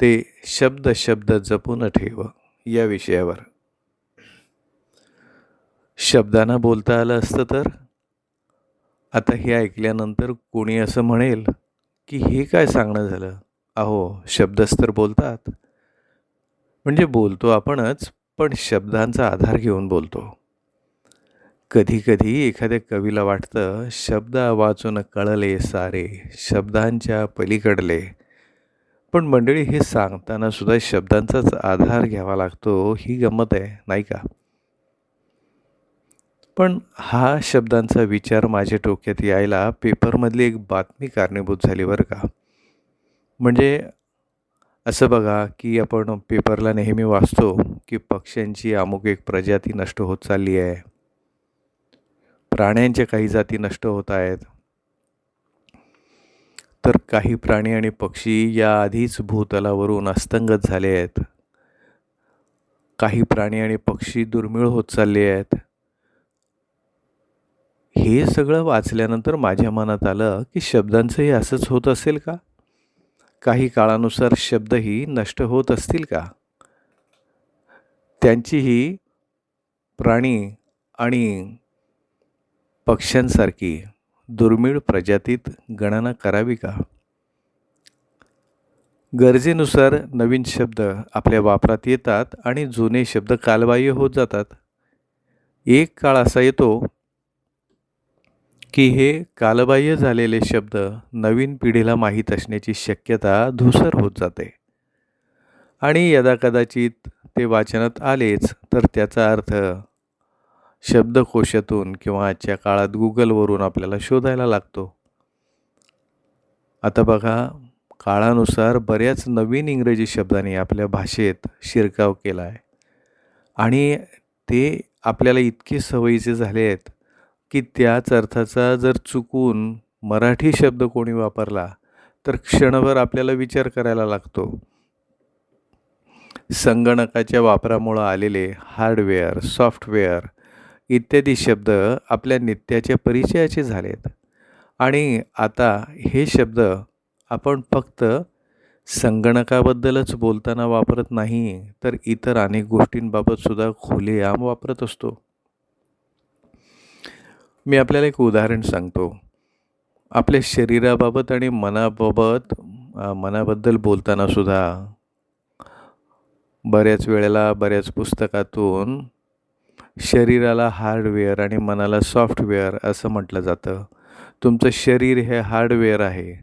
ते शब्द शब्द जपून ठेव या विषयावर. शब्दांना बोलता आलं असतं तर? आता हे ऐकल्यानंतर कोणी असं म्हणेल की हे काय सांगणं झालं? अहो शब्दच तर बोलतात. म्हणजे बोलतो आपणच पण शब्दांचा आधार घेऊन बोलतो. कधी कधी एखाद्या कवीला वाटतं शब्द वाचून कळले सारे शब्दांच्या पलीकडले. पण मंडळी हे सांगताना सुद्धा शब्दांचाच आधार घ्यावा लागतो. ही गंमत आहे नाही का? पण हा शब्दांचा विचार माझ्या डोक्यात यायला पेपरमधली एक बातमी कारणीभूत झाली बरं का? म्हणजे असं बघा की आपण पेपरला नेहमी वाचतो की पक्ष्यांची अमुक एक प्रजाती नष्ट होत चालली आहे. प्राण्यांच्या काही जाती नष्ट होत आहेत. तर काही प्राणी आणि पक्षी या आधीच भूतलावरून अस्तंगत झाले आहेत. काही प्राणी आणि पक्षी दुर्मिळ होत चालले आहेत. हे सगळं वाचल्यानंतर माझ्या मनात आलं की शब्दांचंही असंच होत असेल का? काही काळानुसार शब्दही नष्ट होत असतील का? त्यांचीही प्राणी आणि पक्ष्यांसारखी दुर्मिळ प्रजातीत गणना करावी का? गरजेनुसार नवीन शब्द आपल्या वापरात येतात आणि जुने शब्द कालबाह्य होत जातात. एक काळ असा येतो की हे कालबाह्य झालेले शब्द नवीन पिढीला माहीत असण्याची शक्यता धुसर होत जाते. आणि यदा कदाचित ते वाचनात आलेच तर त्याचा अर्थ शब्दकोशातून किंवा आजच्या काळात गुगलवरून आपल्याला शोधायला लागतो. आता बघा काळानुसार बऱ्याच नवीन इंग्रजी शब्दांनी आपल्या भाषेत शिरकाव केला आहे आणि ते आपल्याला इतके सवयीचे झाले आहेत की त्याच अर्थाचा जर चुकून मराठी शब्द कोणी वापरला तर क्षणभर आपल्याला विचार करायला लागतो. संगणकाच्या वापरामुळं आलेले हार्डवेअर सॉफ्टवेअर इत्यादी शब्द आपल्या नित्याच्या परिचयाचे झालेत. आणि आता हे शब्द आपण फक्त संगणकाबद्दलच बोलताना वापरत नाही तर इतर अनेक गोष्टींबाबत सुद्धा खुलेआम वापरत असतो. मी आपल्याला एक उदाहरण सांगतो. आपल्या शरीराबाबत आणि मनाबाबत मनाबद्दल बोलताना सुद्धा बऱ्याच वेळेला बऱ्याच पुस्तकातून शरीराला हार्डवेअर आणि मनाला सॉफ्टवेअर असं म्हटलं जातं. तुमचं शरीर हे हार्डवेअर आहे.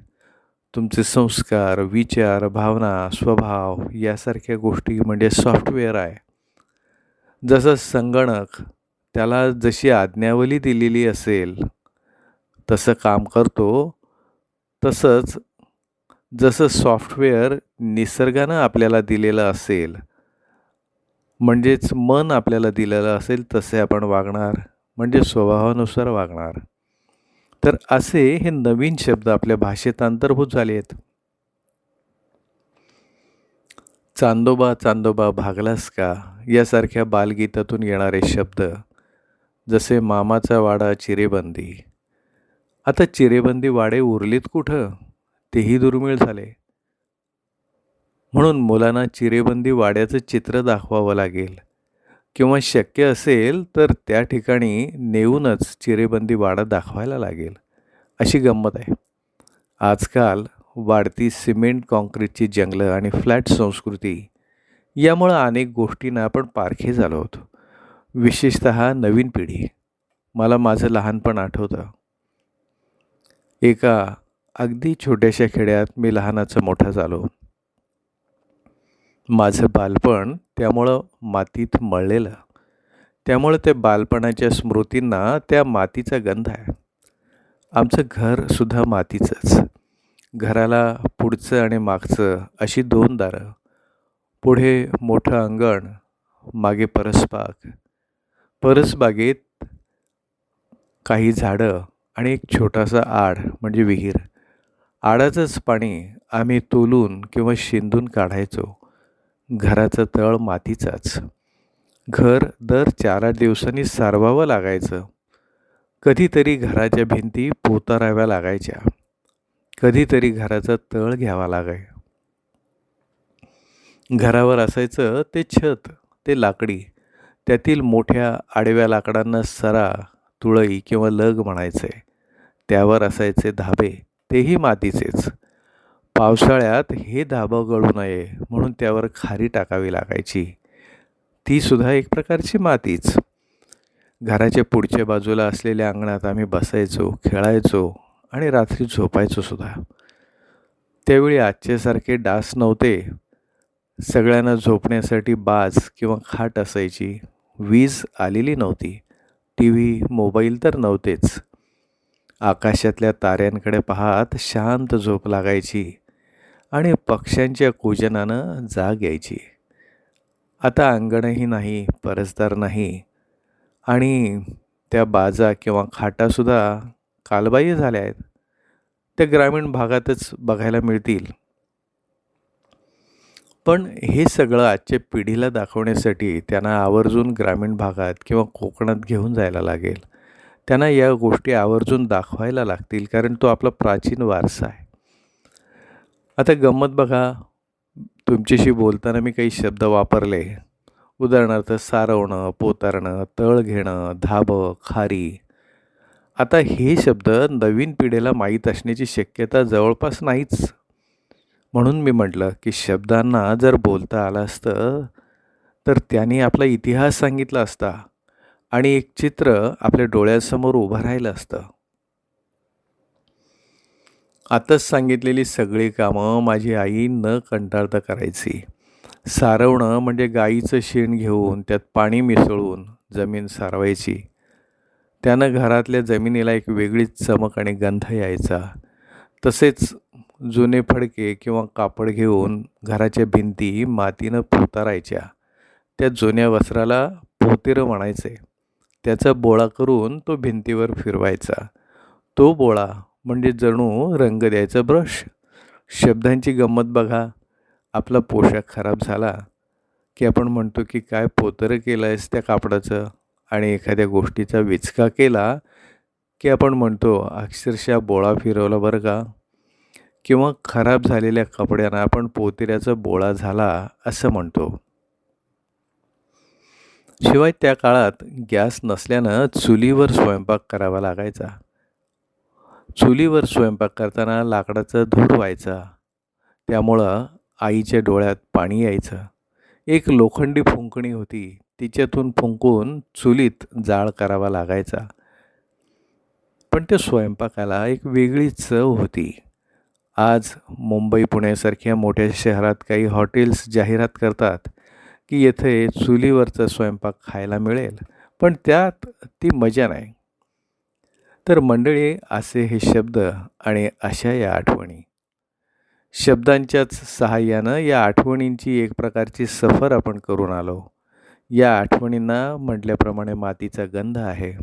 तुमचे संस्कार विचार भावना स्वभाव यासारख्या गोष्टी म्हणजे सॉफ्टवेअर आहे. जसं संगणक त्याला जशी आज्ञावली दिलेली असेल तसं काम करतो. तसंच जसं सॉफ्टवेअर निसर्गानं आपल्याला दिलेलं असेल म्हणजेच मन आपल्याला दिलेलं असेल तसे आपण वागणार. म्हणजे स्वभावानुसार वागणार. तर असे हे नवीन शब्द आपल्या भाषेत अंतर्भूत झाले आहेत. चांदोबा चांदोबा भागलास का? यासारख्या बालगीतातून येणारे शब्द जसे मामाचा वाडा चिरेबंदी. आता चिरेबंदी वाडे उरलीत कुठं? तेही दुर्मिळ झाले. म्हणून मुलांना चिरेबंदी वाड्याचं चित्र दाखवावं लागेल. किंवा शक्य असेल तर त्या ठिकाणी नेऊनच चिरेबंदी वाडा दाखवायला लागेल. अशी गंमत आहे. आजकाल वाढती सिमेंट काँक्रीटची जंगलं आणि फ्लॅट संस्कृती यामुळं अनेक गोष्टींना आपण पारखे झालो होतो विशेषत नवीन पिढी. मला माझं लहानपण आठवतं. एका अगदी छोट्याशा खेड्यात मी लहानाचं मोठा झालो. माझं बालपण त्यामुळं मातीत मळलेलं. त्यामुळं त्या बालपणाच्या स्मृतींना त्या मातीचा गंध आहे. आमचं घरसुद्धा मातीचंच. घराला पुढचं आणि मागचं अशी दोन दारं. पुढे मोठं अंगण मागे परसबाग. परसबागेत काही झाडं आणि एक छोटासा आड म्हणजे विहीर. आडाचंच पाणी आम्ही तोलून किंवा शिंदून काढायचो. घराचं तळ मातीचाच. घर दर चार आठ दिवसांनी सारवावं लागायचं. कधीतरी घराच्या भिंती पोताराव्या लागायच्या. कधीतरी घराचा तळ घ्यावा लागाय. घरावर असायचं ते छत ते लाकडी. त्यातील मोठ्या आडव्या लाकडांना सरा तुळई किंवा लग म्हणायचे. त्यावर असायचे धाबे तेही मातीचेच. पावसाळ्यात हे धाबं गळू नये म्हणून त्यावर खारी टाकावी लागायची. तीसुद्धा एक प्रकारची मातीच. घराच्या पुढच्या बाजूला असलेल्या अंगणात आम्ही बसायचो खेळायचो आणि रात्री झोपायचो सुद्धा. त्यावेळी आजच्यासारखे डास नव्हते. सगळ्यांना झोपण्यासाठी बाज किंवा खाट असायची. वीज आलेली नव्हती. टी व्ही मोबाईल तर नव्हतेच. आकाशातल्या ताऱ्यांकडे पाहत शांत झोप लागायची. आणि पक्ष्यांच्या कुजनानं जाग यायची. आता अंगणही नाही परसदार नाही आणि त्या बाजा किंवा खाटासुद्धा कालबाह्य झाल्या आहेत. त्या ग्रामीण भागातच बघायला मिळतील. पण हे सगळं आजच्या पिढीला दाखवण्यासाठी त्यांना आवर्जून ग्रामीण भागात किंवा कोकणात घेऊन जायला लागेल. त्यांना या गोष्टी आवर्जून दाखवायला लागतील कारण तो आपला प्राचीन वारसा आहे. आता गंमत बघा. तुमच्याशी बोलताना मी काही शब्द वापरले. उदाहरणार्थ सारवणं पोतारणं तळ घेणं धाबं खारी. आता हे शब्द नवीन पिढीला माहीत असण्याची शक्यता जवळपास नाहीच. म्हणून मी म्हटलं की शब्दांना जर बोलता आलं असतं तर त्यांनी आपला इतिहास सांगितला असता आणि एक चित्र आपल्या डोळ्यासमोर उभं राहिलं असतं. आताच सांगितलेली सगळी कामं माझी आई न कंटाळता करायची. सारवणं म्हणजे गाईचं शेण घेऊन त्यात पाणी मिसळून जमीन सारवायची. त्यानं घरातल्या जमिनीला एक वेगळीच चमक आणि गंध यायचा. तसेच जुने फडके किंवा कापड घेऊन घराच्या भिंती मातीनं पोतारायच्या. त्या जुन्या वस्त्राला पोतेरं म्हणायचे. त्याचा बोळा करून तो भिंतीवर फिरवायचा. तो बोळा म्हणजे जणू रंग द्यायचा ब्रश. शब्दांची गंमत बघा. आपला पोशाख खराब झाला की आपण म्हणतो की काय पोतरं केलं आहेस त्या कापडाचं आणि एखाद्या गोष्टीचा विचका केला की आपण म्हणतो अक्षरशः बोळा फिरवला बरं का. किंवा खराब झालेल्या कपड्यांना आपण पोतेऱ्याचा बोळा झाला असं म्हणतो. शिवाय त्या काळात गॅस नसल्यानं चुलीवर स्वयंपाक करावा लागायचा. चुलीवर स्वयंपाक करताना लाकडाचा धूर व्हायचा. त्यामुळं आईच्या डोळ्यात पाणी यायचं. एक लोखंडी फुंकणी होती. तिच्यातून फुंकून चुलीत जाळ करावा लागायचा. पण त्या स्वयंपाकाला एक वेगळी चव होती. आज मुंबई पुण्यासारख्या मोठ्या शहरात काही हॉटेल्स जाहिरात करतात की येथे चुलीवरचा स्वयंपाक खायला मिळेल. पण त्यात ती मजा नाही. तर मंडळी असे हे शब्द आणि अशा या आठवणी. शब्दांच्याच सहाय्यानं या आठवणींची एक प्रकारची सफर आपण करून आलो. या आठवणींना म्हटल्याप्रमाणे मातीचा गंध आहे.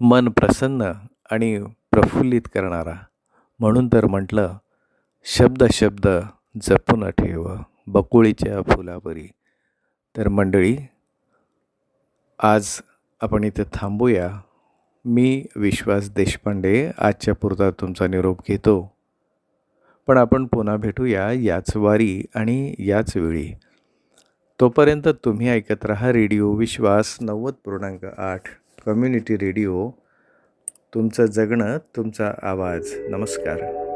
मन प्रसन्न आणि प्रफुल्लित करणारा. म्हणून तर म्हटलं शब्द शब्द जपून ठेव बकुळीच्या फुलापरी. तर मंडळी आज आपण इथे थांबूया. मी विश्वास देशपांडे आजच्या पुरता तुमचा निरोप घेतो. पण आपण पुन्हा भेटूया याच वारी आणि याच वेळी. तोपर्यंत तुम्ही ऐकत राहा रेडिओ विश्वास नव्वद पूर्णांक आठ कम्युनिटी रेडिओ. तुमचं जगणं तुमचा आवाज. नमस्कार.